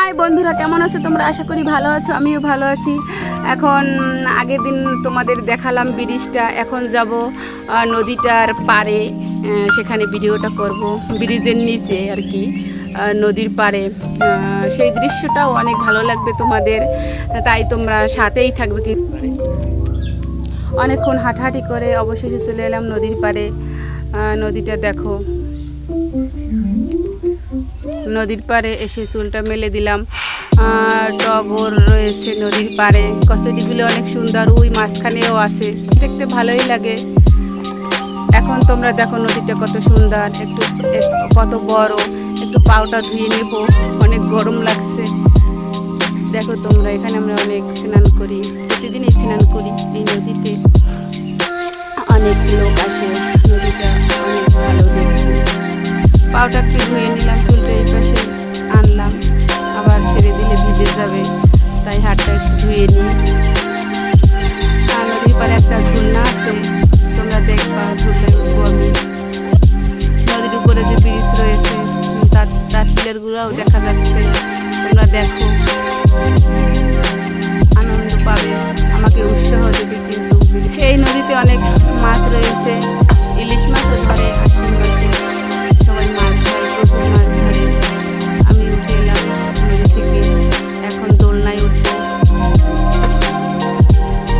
High বন্ধুরা কেমন আছো তোমরা? আশা করি ভালো আছো আমিও ভালো আছি। এখন আগের দিন তোমাদের দেখালাম ব্রিজটা এখন যাব নদীটার আহ, সেখানে ভিডিওটা করব ব্রিজের নিচে আর কি নদীর আহ, সেই দৃশ্যটাও অনেক ভালো লাগবে তোমাদের তাই তোমরা সাথেই থাকবে কি অনেকক্ষণ হাঁটাহাঁটি করে অবশেষে চলে এলাম নদীর আহ, নদীটা দেখো। নদীর পাড়ে এসে চুলটা মেলে দিলাম। টগর রয়েছে নদীর পাড়ে। কচুরিগুলো অনেক সুন্দর, ওই মাঝখানেও আছে। দেখতে ভালোই লাগে। এখন তোমরা দেখো নদীটা কত সুন্দর, একটু কত বড়। একটু পাউটা ধুয়ে নেব, অনেক গরম লাগছে। দেখো তোমরা, এখানে আমরা অনেক স্নান করি, প্রতিদিনই স্নান করি এই নদীতে। অনেক লোক আসে নদীটা অনেক ভালো পাউটা একটু ধুয়ে নিলাম। তার গুলাও দেখা যাচ্ছে। তোমরা দেখো। আনন্দ পাবে। আমাকে উৎসাহ দেবে কিন্তু। এই নদীতে অনেক মাছ রয়েছে। ইলিশ মাছও ধরে, আশ্বিন মাসে সবাই মাছ ধরে, প্রচুর মাছ ধরে। আমি উঠে এলাম নদী থেকে। এখন দোলনায় উঠবো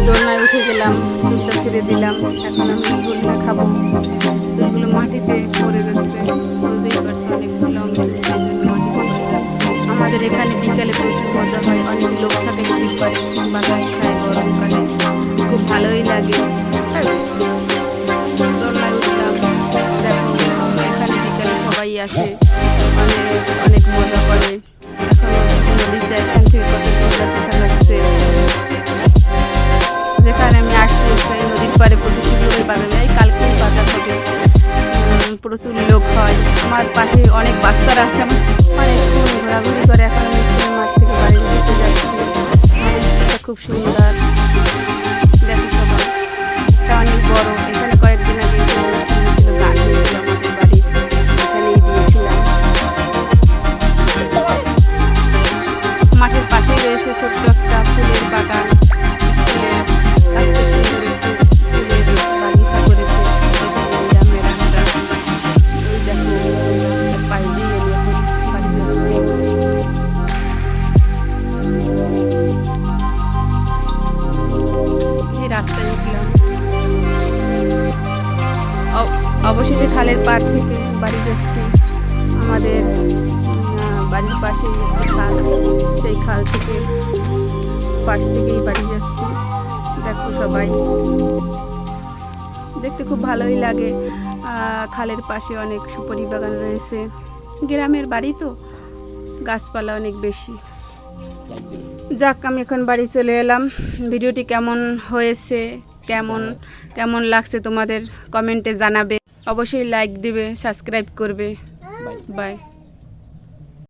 দোলনায় উঠে গেলাম। ছেড়ে দিলাম। এখন আমি আমাদের এখানে বিকালে প্রচুর মজা হয়, অনেক লোক থাকে নদীর পাড়ে বাতাস খায় গরমকালে খুব ভালোই লাগে। দেখো, এখানে বিকালে সবাই আসে। অনেক অনেক মজা করে। এখন নদীতে, এখান থেকে কত সুন্দর দেখা যাচ্ছে প্রচুর লোক হয়। আমার পাশে অনেক বাচ্চারা আছে। আমার অনেকক্ষণ ঘোরাঘুরি করে এখন আমি স্কুলের মাঠ থেকে বাড়ি যেতে যাচ্ছি। খুব সুন্দর। দেখো সবাই। এটা অনেক বড়। এখানে কয়েকদিন আগে মাঠের পাশেই রয়েছে ছোট্ট একটা ফুলের বাগান। রাস্তায় অবশেষে খালের পাড় থেকে বাড়ি যাচ্ছি। আমাদের বাড়ির একটি খাল, সেই খাল থেকে পাশ থেকেই বাড়ি যাচ্ছি। দেখো সবাই। দেখতে খুব ভালোই লাগে। খালের পাশে অনেক সুপারি বাগান রয়েছে। গ্রামের বাড়ি তো, গাছপালা অনেক বেশি। যাক আমি এখন বাড়ি চলে এলাম। ভিডিওটি কেমন হয়েছে কেমন কেমন লাগছে তোমাদের কমেন্টে জানাবে। অবশ্যই লাইক দিবে সাবস্ক্রাইব করবে। বাই